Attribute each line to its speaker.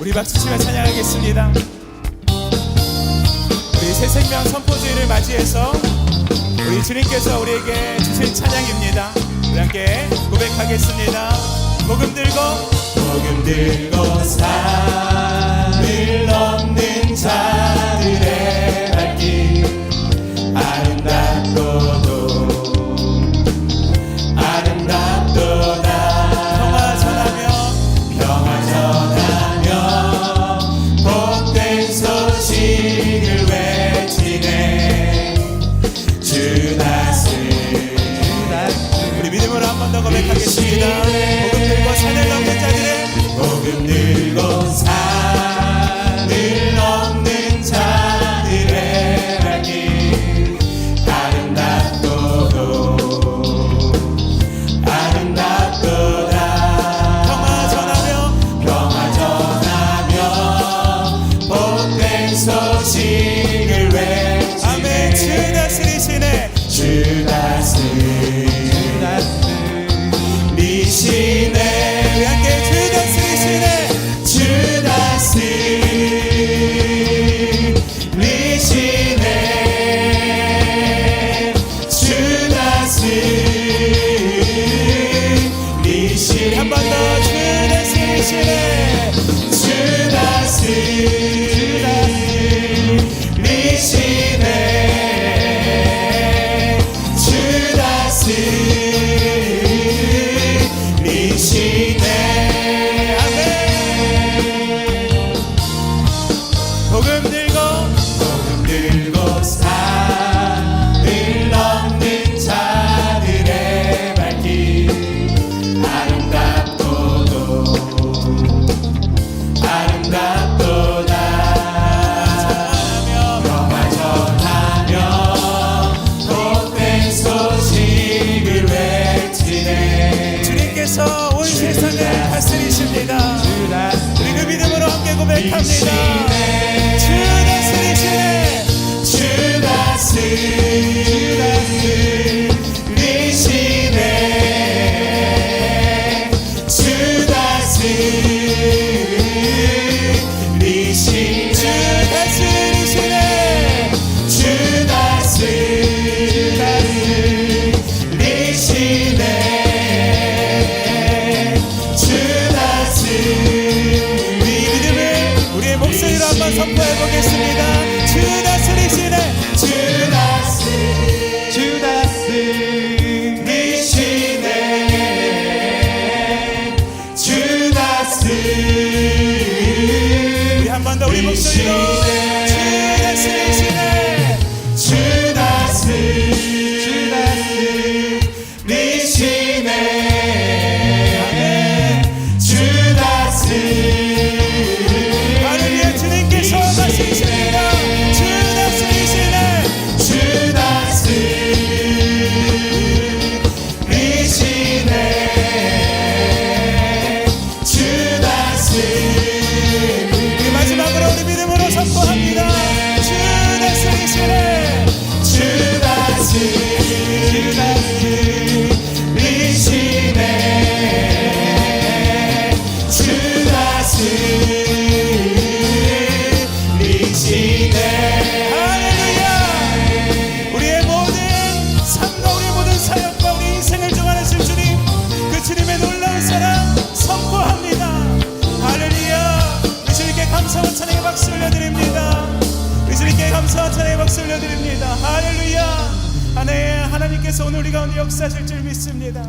Speaker 1: 우리 박수치며 찬양하겠습니다. 우리 새 생명 선포주의를 맞이해서 우리 주님께서 우리에게 주신 찬양입니다. 우리 함께 고백하겠습니다. 복음 들고 복음 들고 산 다스리십니다 우리 그 믿음으로 함께 고백합니다. 주 다스리시네. 주 다스리시네 한번 선포해 보겠습니다. 주 다스리시네. 주 다스리 주 다스리시네. 주 다스리 우리 한번 더 우리 목소리로 다스리시네 할렐루야! 우리의 모든 삶과 우리의 모든 사역과 우리 인생을 정하신 주님 그 주님의 놀라운 사랑 선포합니다. 할렐루야! 우리 주님께 감사와 찬양의 박수 올려드립니다. 우리 주님께 감사와 찬양의 박수 올려드립니다. 할렐루야! 하나님 하나님께서 오늘 우리 가운데 역사하실 줄 믿습니다